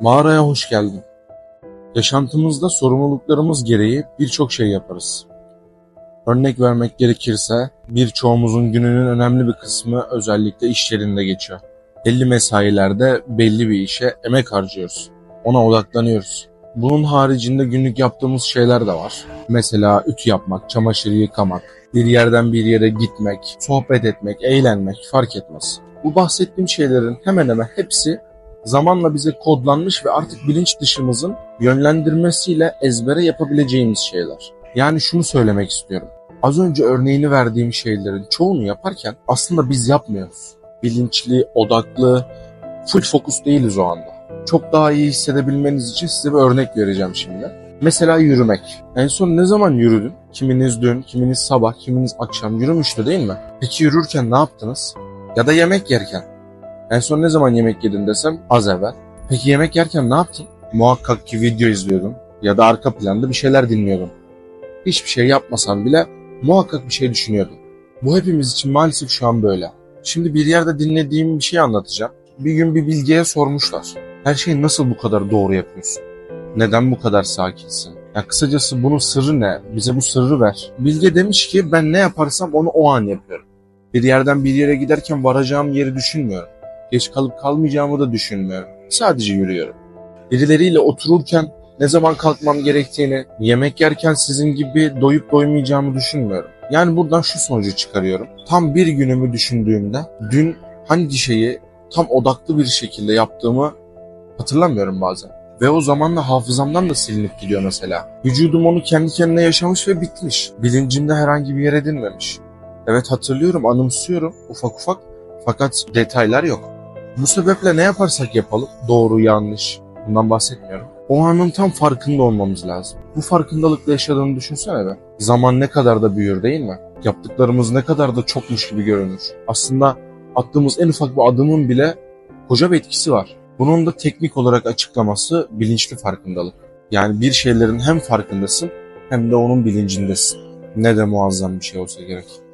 Mağaraya hoş geldin. Yaşantımızda sorumluluklarımız gereği birçok şey yaparız. Örnek vermek gerekirse birçoğumuzun gününün önemli bir kısmı özellikle iş yerinde geçiyor. Belli mesailerde belli bir işe emek harcıyoruz. Ona odaklanıyoruz. Bunun haricinde günlük yaptığımız şeyler de var. Mesela ütü yapmak, çamaşır yıkamak, bir yerden bir yere gitmek, sohbet etmek, eğlenmek fark etmez. Bu bahsettiğim şeylerin hemen hemen hepsi zamanla bize kodlanmış ve artık bilinç dışımızın yönlendirmesiyle ezbere yapabileceğimiz şeyler. Yani şunu söylemek istiyorum. Az önce örneğini verdiğim şeylerin çoğunu yaparken aslında biz yapmıyoruz. Bilinçli, odaklı, full fokus değiliz o anda. Çok daha iyi hissedebilmeniz için size bir örnek vereceğim şimdi. Mesela yürümek. En son ne zaman yürüdün? Kiminiz dün, kiminiz sabah, kiminiz akşam yürümüştü değil mi? Peki yürürken ne yaptınız? Ya da yemek yerken. En son ne zaman yemek yedin desem az evvel. Peki yemek yerken ne yaptın? Muhakkak ki video izliyordun ya da arka planda bir şeyler dinliyordun. Hiçbir şey yapmasan bile muhakkak bir şey düşünüyordun. Bu hepimiz için maalesef şu an böyle. Şimdi bir yerde dinlediğim bir şey anlatacağım. Bir gün bir bilgiye sormuşlar. Her şeyi nasıl bu kadar doğru yapıyorsun? Neden bu kadar sakinsin? Ya kısacası bunun sırrı ne? Bize bu sırrı ver. Bilge demiş ki ben ne yaparsam onu o an yapıyorum. Bir yerden bir yere giderken varacağım yeri düşünmüyorum. Geç kalıp kalmayacağımı da düşünmüyorum. Sadece yürüyorum. Birileriyle otururken ne zaman kalkmam gerektiğini, yemek yerken sizin gibi doyup doymayacağımı düşünmüyorum. Yani buradan şu sonucu çıkarıyorum. Tam bir günümü düşündüğümde dün hangi şeyi tam odaklı bir şekilde yaptığımı hatırlamıyorum bazen. Ve o zamanla hafızamdan da silinip gidiyor mesela. Vücudum onu kendi kendine yaşamış ve bitmiş. Bilincimde herhangi bir yer edinmemiş. Evet hatırlıyorum, anımsıyorum ufak ufak fakat detaylar yok. Bu sebeple ne yaparsak yapalım, doğru yanlış bundan bahsetmiyorum. O anın tam farkında olmamız lazım. Bu farkındalıkla yaşadığını düşünsene be. Zaman ne kadar da büyür değil mi? Yaptıklarımız ne kadar da çokmuş gibi görünür. Aslında attığımız en ufak bir adımın bile koca bir etkisi var. Bunun da teknik olarak açıklaması bilinçli farkındalık. Yani bir şeylerin hem farkındasın hem de onun bilincindesin. Ne de muazzam bir şey olsa gerek.